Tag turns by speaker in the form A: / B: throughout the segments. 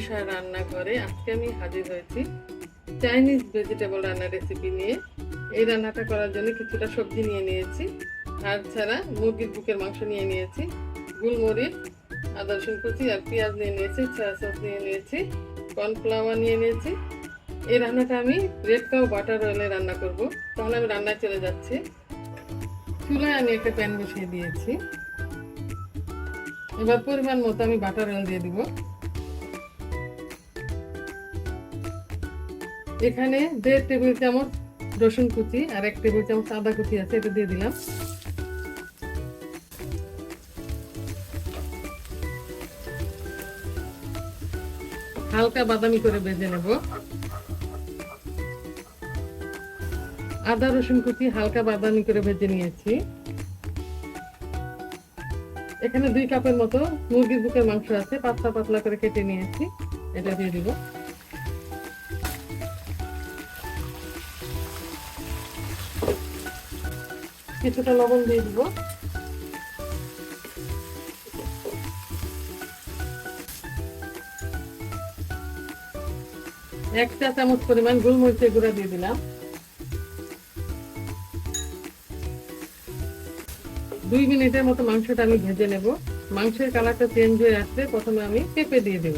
A: বিশাল রান্নাঘরে আজকে আমি হাজির হয়েছি চাইনিজ ভেজিটেবল রান্নার রেসিপি নিয়ে। এই রান্নাটা করার জন্য কিছুটা সবজি নিয়ে নিয়েছি। আর ছাড়া মুরগির বুকের মাংস নিয়ে নিয়েছি, গুলমরিচ, আদা, রসুন কুচি আর পেঁয়াজ নিয়ে নিয়েছি সয়া সস নিয়ে নিয়েছি কর্নফ্লাওয়ার নিয়ে নিয়েছি। এই রান্নাটা আমি রেড কাউ বাটার অয়েলে রান্না করব। তাহলে আমি রান্নায় চলে যাচ্ছি। চুলায় আমি একটা প্যান বসিয়ে দিয়েছি। এবার পরিমাণ মতো আমি বাটার অয়েল দিয়ে দিব। এখানে দেড় টেবিল চামচ রসুন কুচি আর এক টেবিল চামচ আদা কুচি আছে, এটা দিয়ে দিলাম। হালকা বাদামি করে ভেজে নেব। আদা, রসুন কুচি হালকা বাদামি করে ভেজে নিয়েছি। এখানে দুই কাপের মতো মুরগির বুকের মাংস আছে, পাতলা পাতলা করে কেটে নিয়েছি, এটা দিয়ে দিব। কিছুটা লবণ দিয়ে দিব। এক চা চামচ পরিমাণ গোলমরিচের গুঁড়া দিয়ে দিলাম। দুই মিনিটের মতো মাংসটা আমি ভেজে নেব। মাংসের কালারটা চেঞ্জ হয়ে আসলে প্রথমে আমি পেঁপে দিয়ে দেব।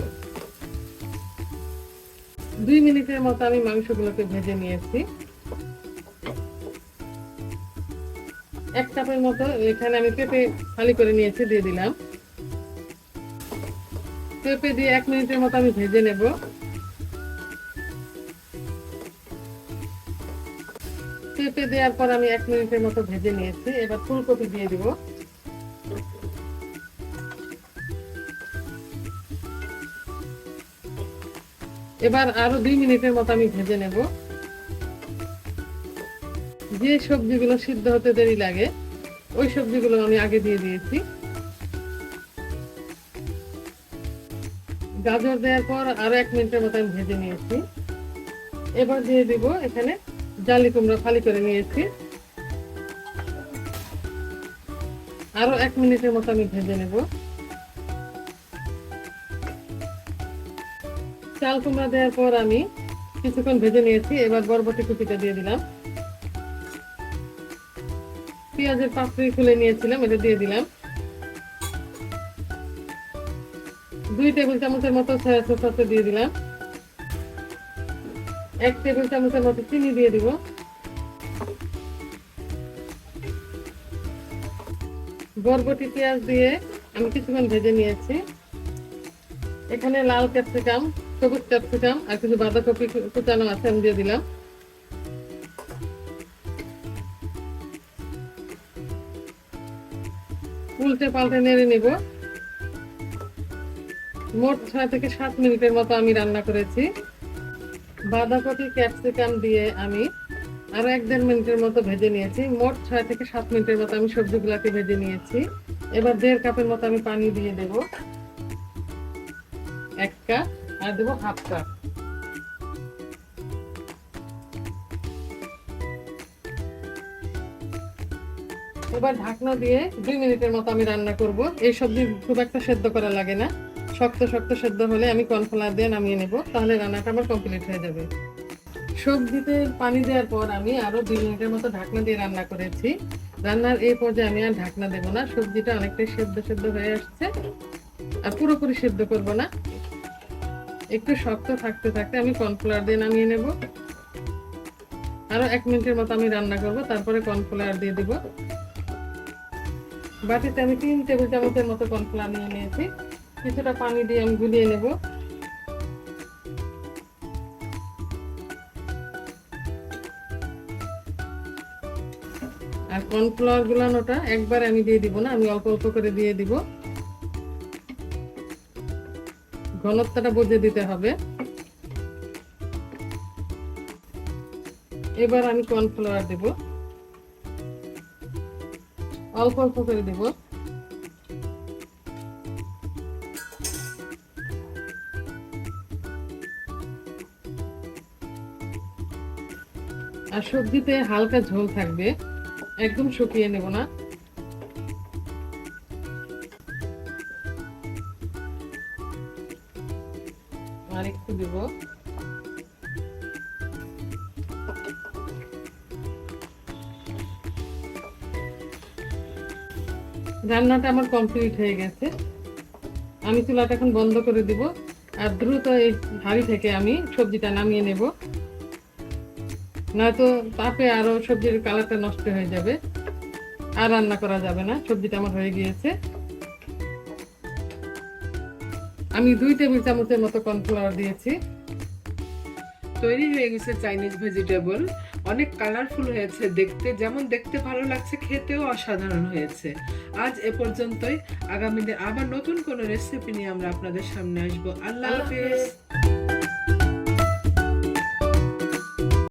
A: দুই মিনিটের মতো আমি মাংসগুলোকে ভেজে নিয়েছি। এক কাপের মতো এখানে আমি পেঁপে খালি করে নিয়েছি, দিয়ে দিলাম। পেঁপে দিয়ে এক মিনিটের মতো আমি ভেজে নেব। পেঁপে দেওয়ার পর আমি এক মিনিটের মতো ভেজে নিয়েছি। এবার ফুলকপি দিয়ে দিব। এবার আরও দুই মিনিটের মতো আমি ভেজে নেব। যে সবজিগুলো সিদ্ধ হতে দেরি লাগে, ওই সবজিগুলো আমি আগে দিয়ে দিয়েছি। গাজর দেওয়ার পর আরও এক মিনিটের মতো আমি ভেজে নিয়েছি। এবার দিয়ে দিব এখানে জালি কুমড়া ফালি করে নিয়েছি। আরও এক মিনিটের মতো আমি ভেজে নেব। চাল কুমড়া দেওয়ার পর আমি কিছুক্ষণ ভেজে নিয়েছি, এবার বরবটি কুপিটা দিয়ে দিলাম। পেঁয়াজের পাপড়ি খুলে নিয়েছিলাম, এটা দিয়ে দিলাম। দুই টেবিল চামচের মতো সয়া সস দিয়ে দিলাম। এক টেবিল চামচের মতো চিনি দিয়ে দিব। বরবটি পেঁয়াজ দিয়ে আমি কিছুক্ষণ ভেজে নিয়েছি। এখানে লাল ক্যাপসিকাম, সবুজ ক্যাপসিকাম আর কিছু বাঁধাকপি কুচানো আছে আমি দিয়ে দিলাম। উল্টে পাল্টে নেড়ে নিব। মোট ছয় থেকে সাত মিনিটের মতো আমি রান্না করেছি। বাঁধাকপি, ক্যাপসিকাম দিয়ে আমি আরও এক দেড় মিনিটের মতো ভেজে নিয়েছি। মোট ছয় থেকে সাত মিনিটের মতো আমি সবজিগুলোকে ভেজে নিয়েছি। এবার দেড় কাপের মতো আমি পানি দিয়ে দেব। এক কাপ, আর দেবো হাফ কাপ। এবার ঢাকনা দিয়ে দুই মিনিটের মতো আমি রান্না করব। এই সবজি খুব একটা সেদ্ধ করা লাগে না। শক্ত শক্ত সেদ্ধ হলে আমি কর্নফ্লাওয়ার দিয়ে নামিয়ে নেব। তাহলে রান্নাটা আমার কমপ্লিট হয়ে যাবে। সবজিতে পানি দেওয়ার পর আমি আরও দুই মিনিটের মতো ঢাকনা দিয়ে রান্না করেছি। রান্নার এই পর্যায়ে আমি আর ঢাকনা দেবো না। সবজিটা অনেকটাই সেদ্ধ সেদ্ধ হয়ে আসছে। আর পুরোপুরি সেদ্ধ করব না। একটু শক্ত থাকতে থাকতে আমি কর্নফ্লাওয়ার দিয়ে নামিয়ে নেব। আরও এক মিনিটের মতো আমি রান্না করব। তারপরে কর্নফ্লাওয়ার দিয়ে দিব। বাটিতে আমি তিন টেবিল চামচের মতো কর্নফ্লাওয়ার নিয়ে নিয়েছি। কিছুটা পানি দিয়ে আমি গুলিয়ে নেব। আর কর্নফ্লাওয়ার গুলানোটা একবার আমি দিয়ে দিব না, আমি অল্প অল্প করে দিয়ে দিব। ঘনত্বটা বুঝে দিতে হবে। এবার আমি কর্নফ্লাওয়ার দেব। অল্প অল্প করে দেব। আর সবজিতে হালকা ঝোল থাকবে, একদম শুকিয়ে নেব না। আর একটু দিব। রান্নাটা আমার কমপ্লিট হয়ে গেছে। আমি চুলাটা এখন বন্ধ করে দিব আর দ্রুত এই হাঁড়ি থেকে আমি সবজিটা নামিয়ে নেব। নয়তো তাপে আরও সবজির কালারটা নষ্ট হয়ে যাবে। আর রান্না করা যাবে না, সবজিটা আমার হয়ে গিয়েছে। আমি দুই টেবিল চামচের মতো কর্নফ্লাওয়ার দিয়েছি।
B: তৈরি হয়ে গেছে চাইনিজ ভেজিটেবল। অনেক কালারফুল হয়েছে দেখতে যেমন দেখতে ভালো লাগছে খেতেও অসাধারণ হয়েছে। আজ এ পর্যন্তই। আগামী দিন আবার নতুন কোনো রেসিপি নিয়ে আমরা আপনাদের সামনে আসব। আল্লাহ
A: হাফেজ।